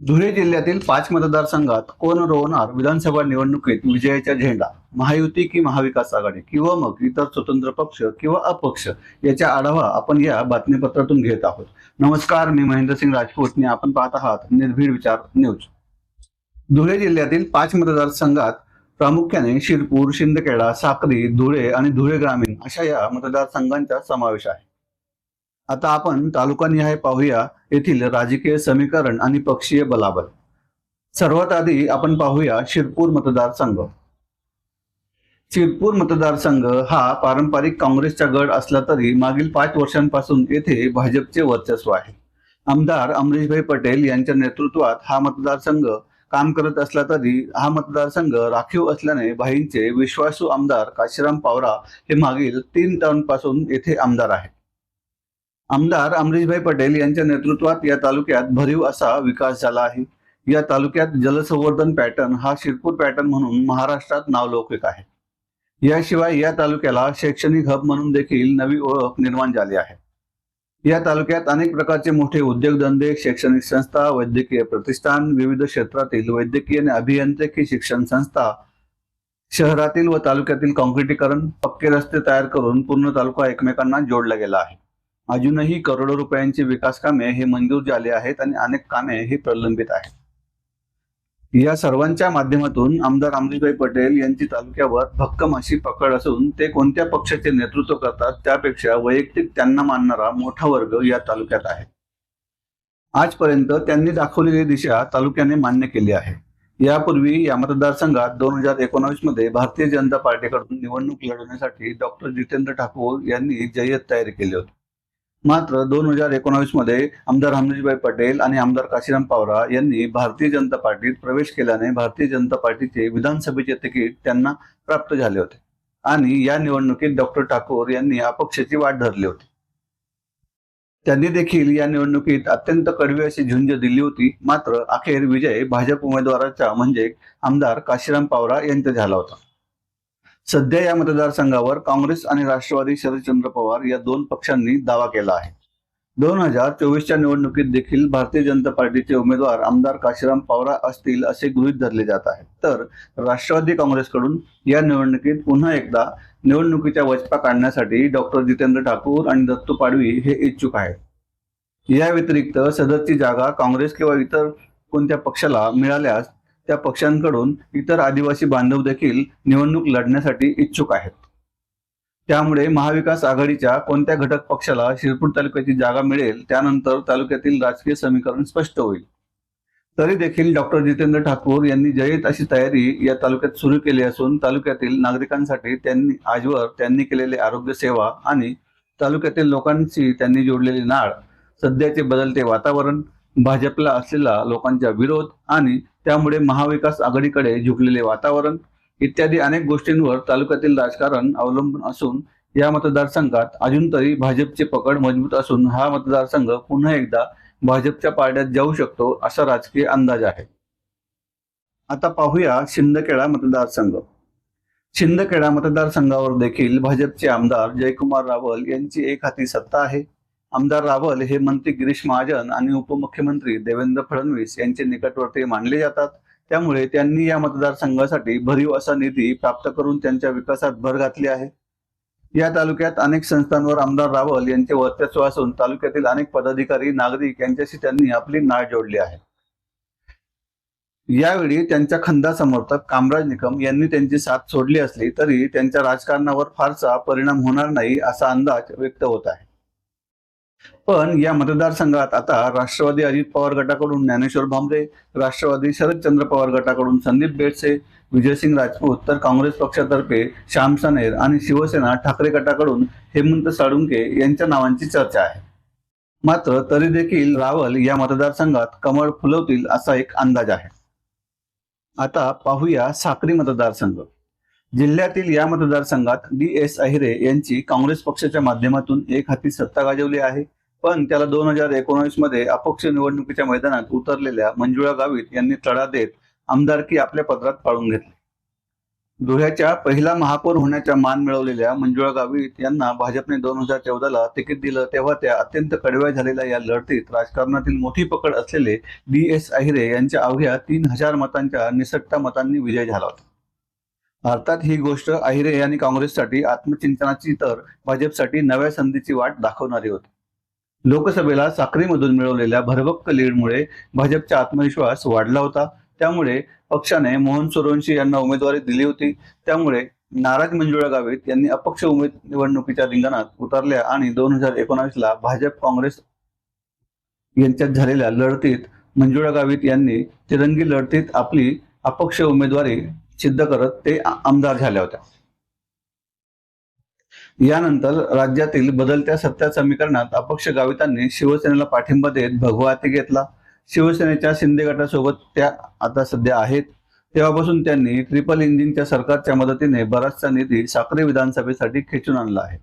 धुळे जिल्ह्यातील पाच मतदारसंघात कोण रोवणार विधानसभा निवडणुकीत विजयाचा झेंडा? महायुती की महाविकास आघाडी? किंवा मग इतर स्वतंत्र पक्ष किंवा अपक्ष? याचा आढावा आपण या बातमीपत्रातून घेत आहोत. नमस्कार मी महेंद्रसिंग राजपूत. आणि आपण पाहत आहात निर्भीड विचार न्यूज. धुळे जिल्ह्यातील पाच मतदारसंघात प्रामुख्याने शिरपूर शिंदखेडा साक्री धुळे आणि धुळे ग्रामीण अशा या मतदारसंघांचा समावेश आहे. आता आपण तालुकानिहाय पाहूया येथील राजकीय समीकरण आणि पक्षीय बलाबल. सर्वात आधी आपण पाहूया शिरपूर मतदारसंघ. शिरपूर मतदारसंघ हा पारंपरिक काँग्रेसचा गड असला तरी मागील पाच वर्षांपासून येथे भाजपचे वर्चस्व आहे. आमदार अमरीशभाई पटेल यांच्या नेतृत्वात हा मतदारसंघ काम करत असला तरी हा मतदारसंघ राखीव असल्याने भाईंचे विश्वासू आमदार काशीराम पावरा हे मागील तीन टर्मपासून येथे आमदार आहेत. आमदार अमरीशभाई पटेल यांच्या नेतृत्वात या तालुक्यात भरीव असा विकास झाला आहे. या तालुक्यात जलसंवर्धन पॅटर्न हा शिरपूर पॅटर्न म्हणून महाराष्ट्रात नावलौकिक आहे. याशिवाय या तालुक्याला शैक्षणिक हब म्हणून देखील नवी ओळख निर्माण झाली आहे. या तालुक्यात अनेक प्रकारचे मोठे उद्योगधंदे शैक्षणिक संस्था वैद्यकीय प्रतिष्ठान विविध क्षेत्रातील वैद्यकीय आणि अभियांत्रिकी शिक्षण संस्था शहरातील व तालुक्यातील काँक्रिटीकरण पक्के रस्ते तयार करून पूर्ण तालुका एकमेकांना जोडला गेला आहे. अजूनही करोडो रुपयांची विकास कामे हे मंजूर झाले आहेत आणि अनेक कामे हे प्रलंबित आहेत. या सर्वांच्या माध्यमातून आमदार अमरीशभाई पटेल यांची तालुक्यावर भक्कम अशी पकड असून ते कोणत्या पक्षाचे नेतृत्व करतात त्यापेक्षा वैयक्तिक त्यांना मानणारा मोठा वर्ग या तालुक्यात आहे. आजपर्यंत त्यांनी दाखवलेली दिशा तालुक्याने मान्य केली आहे. यापूर्वी या मतदारसंघात दोन हजार एकोणावीसमध्ये भारतीय जनता पार्टीकडून निवडणूक लढवण्यासाठी डॉक्टर जितेंद्र ठाकूर यांनी जय्यत तयारी केली होती. मात्र दोन हजार एकोणावीसमध्ये आमदार हमरीशभाई पटेल आणि आमदार काशीराम पावरा यांनी भारतीय जनता पार्टीत प्रवेश केल्याने भारतीय जनता पार्टीचे विधानसभेचे तिकीट त्यांना प्राप्त झाले होते. आणि या निवडणुकीत डॉक्टर ठाकूर यांनी अपक्षाची वाट धरली होती. त्यांनी देखील या निवडणुकीत अत्यंत कडवी अशी झुंज दिली होती. मात्र अखेर विजय भाजप उमेदवाराचा म्हणजे आमदार काशीराम पावरा यांचा झाला होता. सध्या या मतदारसंघावर काँग्रेस आणि राष्ट्रवादी शरदचंद्र पवार या दोन पक्षांनी दावा केला आहे. दोन हजार चोवीसच्या निवडणुकीत देखील भारतीय जनता पार्टीचे उमेदवार आमदार काशीराम पावरा असतील असे गृहीत धरले जात आहे तर राष्ट्रवादी काँग्रेसकडून या निवडणुकीत पुन्हा एकदा निवडणुकीच्या वचपा काढण्यासाठी डॉक्टर जितेंद्र ठाकूर आणि दत्तू पाडवी हे इच्छुक आहेत. या व्यतिरिक्त सदरची जागा काँग्रेस किंवा इतर कोणत्या पक्षाला मिळाल्यास त्या पक्षांकडून इतर आदिवासी बांधव देखील निवडणूक लढण्यासाठी इच्छुक आहेत. त्यामुळे महाविकास आघाडीच्या कोणत्या घटक पक्षाला शिरपूर तालुक्याची जागा मिळेल त्यानंतर तालुक्यातील राजकीय समीकरण स्पष्ट होईल. तरी देखील डॉक्टर जितेंद्र ठाकूर यांनी जयित अशी तयारी या तालुक्यात सुरू केली असून तालुक्यातील नागरिकांसाठी त्यांनी आजवर त्यांनी केलेली आरोग्य सेवा आणि तालुक्यातील लोकांशी त्यांनी जोडलेली नाळ सध्याचे बदलते वातावरण भाजपला असलेला लोकांचा विरोध आणि त्यामुळे महाविकास आघाडीकडे झुकलेले वातावरण इत्यादी अनेक गोष्टींवर तालुक्यातील राजकारण अवलंबून असून या मतदारसंघात अजून तरी भाजपची पकड मजबूत असून हा मतदारसंघ पुन्हा एकदा भाजपच्या पारड्यात जाऊ शकतो असा राजकीय अंदाज आहे. आता पाहूया शिंदखेडा मतदारसंघ. शिंदखेडा मतदारसंघावर देखील भाजपचे आमदार जयकुमार रावल यांची एक हाती सत्ता आहे. आमदार रावल हे मंत्री गिरीश महाजन आणि उपमुख्यमंत्री देवेंद्र फडणवीस यांचे निकटवर्तीय मानले जातात. त्यामुळे त्यांनी या मतदारसंघासाठी भरीव असा निधी प्राप्त करून त्यांच्या विकासात भर घातली आहे. या तालुक्यात अनेक संस्थांवर आमदार रावल यांचे वर्चस्व असून तालुक्यातील अनेक पदाधिकारी नागरिक यांच्याशी त्यांनी आपली नाळ जोडली आहे. यावेळी त्यांच्या खंदा समर्थक कामराज निकम यांनी त्यांची साथ सोडली असली तरी त्यांच्या राजकारणावर फारसा परिणाम होणार नाही असा अंदाज व्यक्त होत आहे. पण या मतदारसंघात आता राष्ट्रवादी अजित पवार गटाकडून ज्ञानेश्वर भांबरे राष्ट्रवादी शरदचंद्र पवार गटाकडून संदीप बेडसे विजयसिंग राजपूत तर काँग्रेस पक्षातर्फे श्याम सनेर आणि शिवसेना ठाकरे गटाकडून हेमंत साळुंके यांच्या नावांची चर्चा आहे. मात्र तरी देखील रावल या मतदारसंघात कमळ फुलवतील असा एक अंदाज आहे. आता पाहूया साक्री मतदारसंघ. जिल्ह्यातील या मतदारसंघात डी एस अहिरे यांची काँग्रेस पक्षाच्या माध्यमातून एक हाती सत्ता गाजवली आहे. पण त्याला दोन हजार एकोणावीसमध्ये अपक्ष निवडणुकीच्या मैदानात उतरलेल्या मंजुळा गावित यांनी तडा देत आमदारकी आपल्या पदरात पाळून घेतली. धुळ्याच्या पहिला महापौर होण्याचा मान मिळवलेल्या मंजुळा गावित यांना भाजपने दोन हजार चौदाला तिकीट दिलं तेव्हा त्या अत्यंत कडव्या झालेल्या या लढतीत राजकारणातील मोठी पकड असलेले डी एस अहिरे यांच्या अवघ्या तीन हजार मतांच्या निसट्टा मतांनी विजय झाला होता. अर्थात ही गोष्ट अहिरे यांनी काँग्रेससाठी आत्मचिंतनाची तर भाजपसाठी नव्या संधीची वाट दाखवणारी होती. लोकसभेला साखरीमधून मिळवलेल्या भरभक्क लीडमुळे भाजपचा आत्मविश्वास वाढला होता. त्यामुळे पक्षाने मोहन सोरोंशी यांना उमेदवारी दिली होती. त्यामुळे नाराज मंजुळा गावित यांनी अपक्ष उमेद निवडणुकीच्या रिंगणात उतरल्या आणि दोन हजार एकोणावीसला भाजप काँग्रेस यांच्यात झालेल्या लढतीत मंजुळा गावित यांनी तिरंगी लढतीत आपली अपक्ष उमेदवारी सिद्ध करत ते आमदार झाल्या होत्या. यानंतर राज्यातील बदलत्या सत्ता समीकरणात अपक्ष गावितांनी शिवसेनेला पाठिंबा देत भगवा हाती घेतला. शिवसेनेच्या शिंदे गटासोबत त्या आता सध्या आहेत. तेव्हापासून त्यांनी ट्रिपल इंजिनच्या सरकारच्या मदतीने बराचसा निधी साक्री विधानसभेसाठी खेचून आणला आहे.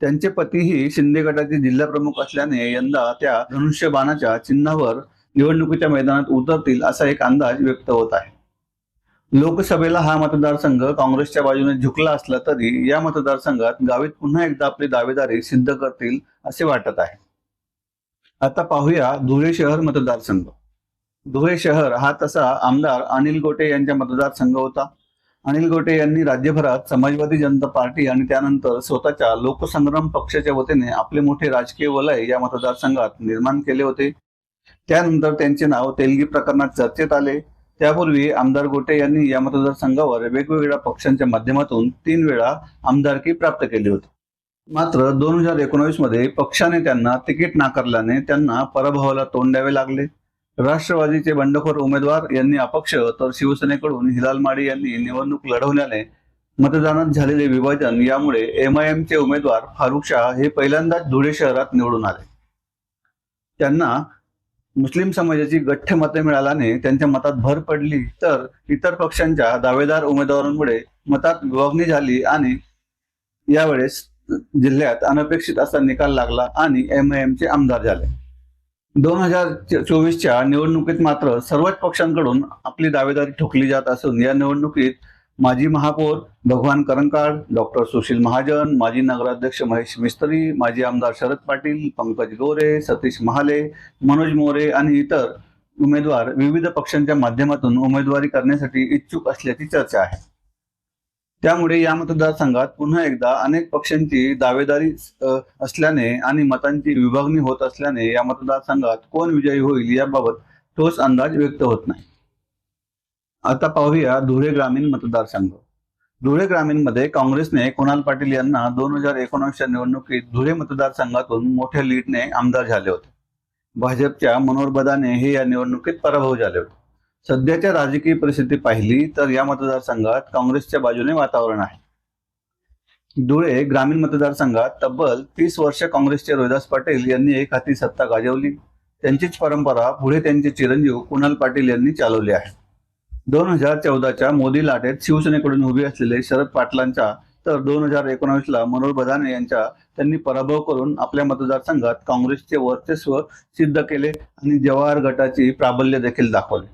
त्यांचे पतीही शिंदे गटाचे जिल्हा प्रमुख असल्याने यंदा त्या धनुष्यबाणाच्या चिन्हावर निवडणुकीच्या मैदानात उतरतील असा एक अंदाज व्यक्त होत आहे. लोकसभेला हा मतदारसंघ काँग्रेसच्या बाजूने झुकला असला तरी या मतदारसंघात गावित पुन्हा एकदा आपली दावेदारी सिद्ध करतील असे वाटत आहे. आता पाहूया धुळे शहर मतदारसंघ. धुळे शहर हा तसा आमदार अनिल गोटे यांचा मतदारसंघ होता. अनिल गोटे यांनी राज्यभरात समाजवादी जनता पार्टी आणि त्यानंतर स्वतःच्या लोकसंग्राम पक्षाच्या वतीने आपले मोठे राजकीय वलय या मतदारसंघात निर्माण केले होते. त्यानंतर त्यांचे नाव तेलगी प्रकरणात चर्चेत आले. त्यापूर्वी आमदार गोटे यांनी या मतदारसंघावर वेगवेगळ्या पक्षांच्या माध्यमातून तीन वेळा आमदारकी प्राप्त केली होती. मात्र दोन हजार एकोणावीसमध्ये पक्षाने त्यांना तिकीट नाकारल्याने त्यांना पराभवाला तोंड द्यावे लागले. राष्ट्रवादीचे बंडखोर उमेदवार यांनी अपक्ष तर शिवसेनेकडून हिलाल माडी यांनी निवडणूक लढवल्याने मतदानात झालेले विभाजन यामुळे एमआयएमचे उमेदवार फारुख शाह हे पहिल्यांदाच धुळे शहरात निवडून आले. त्यांना मुस्लिम समाजाची गठ्ठ मते मिळाल्याने त्यांच्या मतात भर पडली तर इतर पक्षांच्या दावेदार उमेदवारांमुळे मतात विभागणी झाली आणि यावेळेस जिल्ह्यात अनपेक्षित असा निकाल लागला आणि एम चे आमदार झाले. दोन हजार चोवीसच्या निवडणुकीत मात्र सर्वच पक्षांकडून आपली दावेदारी ठोकली जात असून या निवडणुकीत माजी महापौर भगवान करंकाळ डॉक्टर सुशील महाजन माजी नगराध्यक्ष महेश मिस्त्री माजी आमदार शरद पाटील पंकज गोरे सतीश महाले मनोज मोरे आणि इतर उमेदवार विविध पक्षांच्या माध्यमातून उमेदवारी करण्यासाठी इच्छुक असल्याची चर्चा आहे. त्यामुळे या मतदारसंघात पुन्हा एकदा अनेक पक्षांची दावेदारी असल्याने आणि मतांची विभागणी होत असल्याने या मतदारसंघात कोण विजयी होईल याबाबत ठोस अंदाज व्यक्त होत नाही. आता पाहूया धुळे ग्रामीण मतदारसंघ. धुळे ग्रामीणमध्ये काँग्रेसने कुणाल पाटील यांना दोन हजार एकोणीसच्या निवडणुकीत धुळे मतदारसंघातून मोठ्या लीडने आमदार झाले होते. भाजपच्या मनोहर बदाने हे या निवडणुकीत पराभव झाले होते. सध्याच्या राजकीय परिस्थिती पाहिली तर या मतदारसंघात काँग्रेसच्या बाजूने वातावरण आहे. धुळे ग्रामीण मतदारसंघात तब्बल तीस वर्ष काँग्रेसचे रोहिदास पाटील यांनी एक हाती सत्ता गाजवली. त्यांचीच परंपरा पुढे त्यांचे चिरंजीव कुणाल पाटील यांनी चालवली आहे. दोन हजार चौदाच्या मोदी लाटेत शिवसेनेकडून उभे असलेले शरद पाटलांच्या तर दोन हजार एकोणावीसला मनोहर बदाने यांच्या त्यांनी पराभव करून आपल्या मतदारसंघात काँग्रेसचे वर्चस्व सिद्ध केले आणि जवाहर गटाची प्राबल्य देखील दाखवले.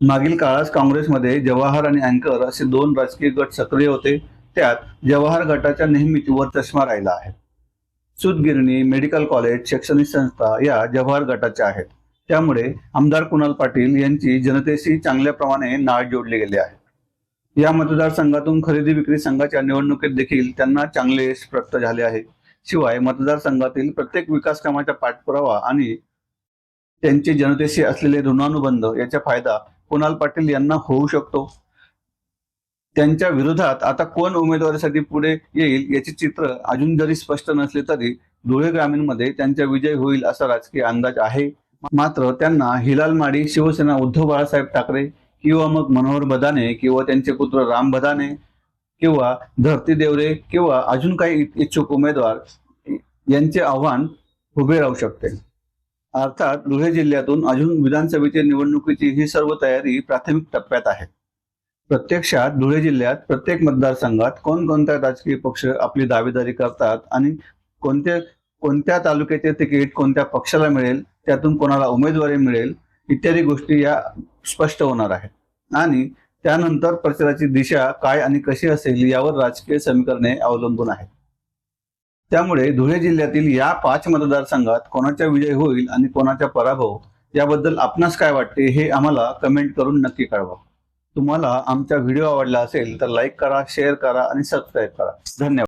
मागील काळात काँग्रेसमध्ये जवाहर आणि अँकर असे दोन राजकीय गट सक्रिय होते. त्यात जवाहर गटाच्या नेहमीच वर चष्मा राहिला आहे. सुतगिरणी मेडिकल कॉलेज शैक्षणिक संस्था या जवाहर गटाच्या आहेत. त्यामुळे आमदार कुणाल पाटील यांची जनतेशी चांगल्या प्रमाणे नाळ जोडली गेली आहे. या मतदारसंघातून खरेदी विक्री संघाच्या निवडणुकीत देखील त्यांना चांगले यश प्राप्त झाले आहे. शिवाय मतदारसंघातील प्रत्येक विकास कामाचा पाठपुरावा आणि त्यांचे जनतेशी असलेले ऋणानुबंध याचा फायदा कुणाल पाटील यांना होऊ शकतो? त्यांच्या विरोधात आता कोण उमेदवारीसाठी पुढे येईल याचे चित्र अजून जरी स्पष्ट नसले तरी धुळे ग्रामीणमध्ये त्यांचा विजय होईल असा राजकीय अंदाज आहे. मात्र त्यांना हिलालमाडी शिवसेना उद्धव बाळासाहेब ठाकरे किंवा मग मनोहर बदाने किंवा त्यांचे पुत्र राम बदाने किंवा धरती देवरे किंवा अजून काही इच्छुक उमेदवार यांचे आव्हान उभे राहू शकते. अर्थात धुळे जिल्ह्यातून अजून विधानसभेच्या निवडणुकीची ही सर्व तयारी प्राथमिक टप्प्यात आहे. प्रत्यक्षात धुळे जिल्ह्यात प्रत्येक मतदारसंघात कोणकोणत्या राजकीय पक्ष आपली दावेदारी करतात आणि कोणत्या कोणत्या तालुक्याचे तिकीट कोणत्या पक्षाला मिळेल त्यातून कोणाला उमेदवारी मिळेल इत्यादी गोष्टी या स्पष्ट होणार आहेत. आणि त्यानंतर प्रचाराची दिशा काय आणि कशी असेल यावर राजकीय समीकरणे अवलंबून आहेत. त्यामुळे धुळे जिल्ह्यातील या पाच मतदारसंघात कोणाचा विजय होईल आणि कोणाचा पराभव याबद्दल आपणास काय वाटते हे आम्हाला कमेंट करून नक्की कळवा. तुम्हाला आमचा व्हिडिओ आवडला असेल तर लाईक करा शेअर करा आणि सबस्क्राईब करा. धन्यवाद.